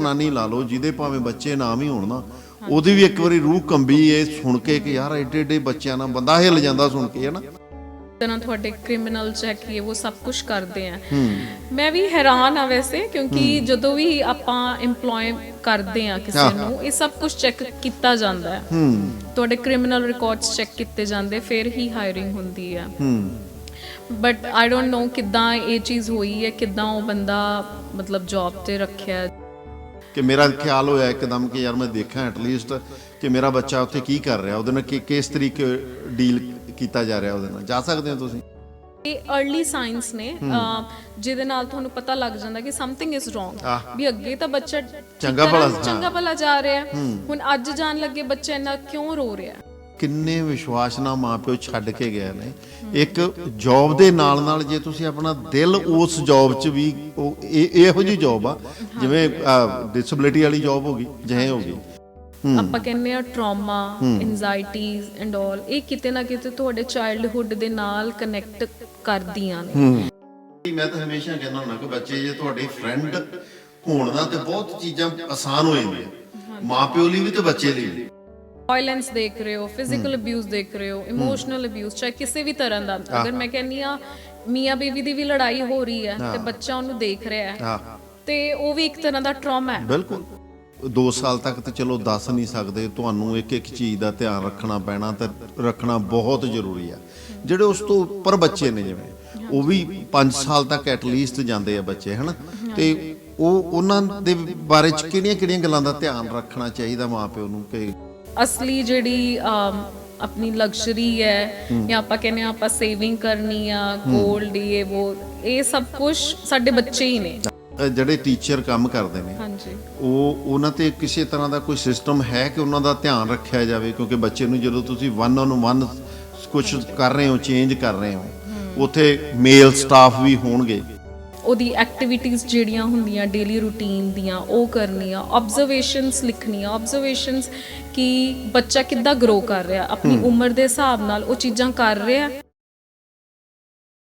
ਨਾਨੀ ਲਾ ਲਓ ਜਿਹਦੇ ਭਾਵੇਂ ਬੱਚੇ ਨਾ ਵੀ ਹੋਣ ਨਾ ਉਹਦੀ ਵੀ ਇੱਕ ਵਾਰੀ ਰੂਹ ਕੰਬੀ ਏ ਸੁਣ ਕੇ ਕਿ ਯਾਰ ਐਡੇ ਐਡੇ ਬੱਚਿਆਂ ਨਾਲ ਬੰਦਾ ਹਿੱਲ ਜਾਂਦਾ ਸੁਣ ਕੇ ਹੈ ਨਾ ਤਰ੍ਹਾਂ ਤੁਹਾਡੇ ਕ੍ਰਿਮੀਨਲ ਚੈੱਕ ਇਹ ਉਹ ਸਭ ਕੁਝ ਕਰਦੇ ਆ। ਮੈਂ ਵੀ ਹੈਰਾਨ ਆ ਵੈਸੇ ਕਿਉਂਕਿ ਜਦੋਂ ਵੀ ਆਪਾਂ EMPLOY ਕਰਦੇ ਆ ਕਿਸੇ ਨੂੰ ਇਹ ਸਭ ਕੁਝ ਚੈੱਕ ਕੀਤਾ ਜਾਂਦਾ ਹੈ। ਹੂੰ। ਤੁਹਾਡੇ ਕ੍ਰਿਮੀਨਲ ਰਿਕਾਰਡਸ ਚੈੱਕ ਕੀਤੇ ਜਾਂਦੇ ਫਿਰ ਹੀ ਹਾਇਰਿੰਗ ਹੁੰਦੀ ਆ। ਹੂੰ। ਬਟ ਆਈ ਡੋਨਟ ਨੋ ਕਿੱਦਾਂ ਇਹ ਚੀਜ਼ ਹੋਈ ਹੈ ਕਿੱਦਾਂ ਉਹ ਬੰਦਾ ਮਤਲਬ ਜੌਬ ਤੇ ਰੱਖਿਆ। ਕਿ ਮੇਰਾ ਖਿਆਲ ਹੋਇਆ ਇੱਕਦਮ ਕਿ ਯਾਰ ਮੈਂ ਦੇਖਾਂ ਐਟਲੀਸਟ ਕਿ ਮੇਰਾ ਬੱਚਾ ਉੱਥੇ ਕੀ ਕਰ ਰਿਹਾ ਉਹਦੇ ਨਾਲ ਕਿ ਕਿਸ ਤਰੀਕੇ ਡੀਲ ਕੀਤਾ ਜਾ ਰਿਹਾ ਉਹਦੇ ਨਾਲ। ਜਾ ਸਕਦੇ ਹੋ ਤੁਸੀਂ? ਇਹ अर्ਲੀ ਸਾਇੰਸ ਨੇ ਜਿਹਦੇ ਨਾਲ ਤੁਹਾਨੂੰ ਪਤਾ ਲੱਗ ਜਾਂਦਾ ਕਿ ਸਮਥਿੰਗ ਇਜ਼ ਰੋਂਗ। ਵੀ ਅੱਗੇ ਤਾਂ ਬੱਚਾ ਚੰਗਾ ਭਲਾ। ਚੰਗਾ ਭਲਾ ਜਾ ਰਿਹਾ। ਹੁਣ ਅੱਜ ਜਾਣ ਲੱਗੇ ਬੱਚਾ ਇੰਨਾ ਕਿਉਂ ਰੋ ਰਿਹਾ? ਕਿੰਨੇ ਵਿਸ਼ਵਾਸ ਨਾਲ ਮਾਪਿਓ ਛੱਡ ਕੇ ਗਏ ਨੇ। ਇੱਕ ਜੌਬ ਦੇ ਨਾਲ ਨਾਲ ਜੇ ਤੁਸੀਂ ਆਪਣਾ ਦਿਲ ਉਸ ਜੌਬ 'ਚ ਵੀ ਉਹ ਇਹ ਜਿਹੀ ਜੌਬ ਆ ਜਿਵੇਂ ਡਿਸੇਬਿਲਿਟੀ ਵਾਲੀ ਜੌਬ ਹੋ ਗਈ ਜਿਹੇ ਹੋ ਗਈ। ਆਪਾਂ ਕਹਿੰਦੇ ਆ ਟਰਾਮਾ ਐਂਜ਼ਾਇਟੀਜ਼ ਐਂਡ ਆਲ ਇਹ ਕਿਤੇ ਨਾ ਕਿਤੇ ਤੁਹਾਡੇ ਚਾਈਲਡਹੁੱਡ ਦੇ ਨਾਲ ਕਨੈਕਟ ਕਰਦੀਆਂ ਨੇ। ਮੈਂ ਤਾਂ ਹਮੇਸ਼ਾ ਕਹਿੰਦਾ ਹੁੰਦਾ ਕਿ ਬੱਚੇ ਜੇ ਤੁਹਾਡੇ ਫਰੈਂਡ ਹੋਣ ਦਾ ਤੇ ਬਹੁਤ ਚੀਜ਼ਾਂ ਆਸਾਨ ਹੋ ਜਾਂਦੀਆਂ। ਮਾਪਿਓ ਲਈ ਵੀ ਤੇ ਬੱਚੇ ਲਈ ਵੀ। ਵਾਇਲੈਂਸ ਦੇਖ ਰਹੇ ਹੋ ਫਿਜ਼ੀਕਲ ਅਬਿਊਜ਼ ਦੇਖ ਰਹੇ ਹੋ ਇਮੋਸ਼ਨਲ ਅਬਿਊਜ਼ ਚਾਹੇ ਕਿਸੇ ਵੀ ਤਰ੍ਹਾਂ ਦਾ। ਅਗਰ ਮੈਂ ਕਹਿੰਨੀ ਆ ਮੀਆਂ ਬੀਵੀ ਦੀ ਵੀ ਲੜਾਈ ਹੋ ਰਹੀ ਹੈ ਤੇ ਬੱਚਾ ਉਹਨੂੰ ਦੇਖ ਰਿਹਾ ਹੈ। ਤੇ ਉਹ ਵੀ ਇੱਕ ਤਰ੍ਹਾਂ ਦਾ ਟਰਾਮਾ ਹੈ। ਬਿਲਕੁਲ। 2 ਸਾਲ ਤੱਕ ਤੇ ਚਲੋ ਦੱਸ ਨਹੀਂ ਸਕਦੇ ਤੁਹਾਨੂੰ ਇੱਕ ਇੱਕ ਚੀਜ਼ ਦਾ ਧਿਆਨ ਰੱਖਣਾ ਪੈਣਾ ਤੇ ਰੱਖਣਾ ਬਹੁਤ ਜ਼ਰੂਰੀ ਆ ਜਿਹੜੇ ਉਸ ਤੋਂ ਉੱਪਰ ਬੱਚੇ ਨੇ ਜਿਵੇਂ ਉਹ ਵੀ 5 ਸਾਲ ਤੱਕ ਐਟਲੀਸਟ ਜਾਂਦੇ ਆ ਬੱਚੇ ਹਨਾ? ਤੇ ਉਹ ਉਹਨਾਂ ਦੇ ਬਾਰੇ ਚ ਕਿਹੜੀਆਂ ਕਿਹੜੀਆਂ ਗੱਲਾਂ ਦਾ ਧਿਆਨ ਰੱਖਣਾ ਚਾਹੀਦਾ ਮਾਪਿਓ ਨੂੰ ਕਿ ਅਸਲੀ ਜਿਹੜੀ ਆਪਣੀ ਲਗਜ਼ਰੀ ਹੈ ਜਾਂ ਆਪਾਂ ਕਹਿੰਦੇ ਆ ਆਪਾਂ ਸੇਵਿੰਗ ਕਰਨੀ ਆ 골ਡ ਇਹ ਉਹ ਇਹ ਸਭ ਕੁਝ ਸਾਡੇ ਬੱਚੇ ਹੀ ਨੇ। ਜਿਹੜੇ ਟੀਚਰ ਕੰਮ ਕਰਦੇ ਨੇ ਹਾਂਜੀ। ਉਹ ਉਹਨਾਂ ਤੇ ਕਿਸੇ ਤਰ੍ਹਾਂ ਦਾ ਕੋਈ ਸਿਸਟਮ ਹੈ ਕਿ ਉਹਨਾਂ ਦਾ ਧਿਆਨ ਰੱਖਿਆ ਜਾਵੇ? ਕਿਉਂਕਿ ਬੱਚੇ ਨੂੰ ਜਦੋਂ ਤੁਸੀਂ ਵਨ ਔਨ ਵਨ ਕੁਝ ਕਰ ਰਹੇ ਹੋ ਚੇਂਜ ਕਰ ਰਹੇ ਹੋ ਉੱਥੇ ਮੇਲ ਸਟਾਫ ਵੀ ਹੋਣਗੇ। ਉਹਦੀ ਐਕਟੀਵਿਟੀਜ਼ ਜਿਹੜੀਆਂ ਹੁੰਦੀਆਂ ਡੇਲੀ ਰੂਟੀਨ ਦੀਆਂ ਉਹ ਕਰਨੀਆਂ ਆਬਜ਼ਰਵੇਸ਼ਨਸ ਲਿਖਣੀਆਂ ਆਬਜ਼ਰਵੇਸ਼ਨਸ ਕਿ ਬੱਚਾ ਕਿੱਦਾਂ ਗਰੋ ਕਰ ਰਿਹਾ ਆਪਣੀ ਉਮਰ ਦੇ ਹਿਸਾਬ ਨਾਲ ਉਹ ਚੀਜ਼ਾਂ ਕਰ ਰਿਹਾ।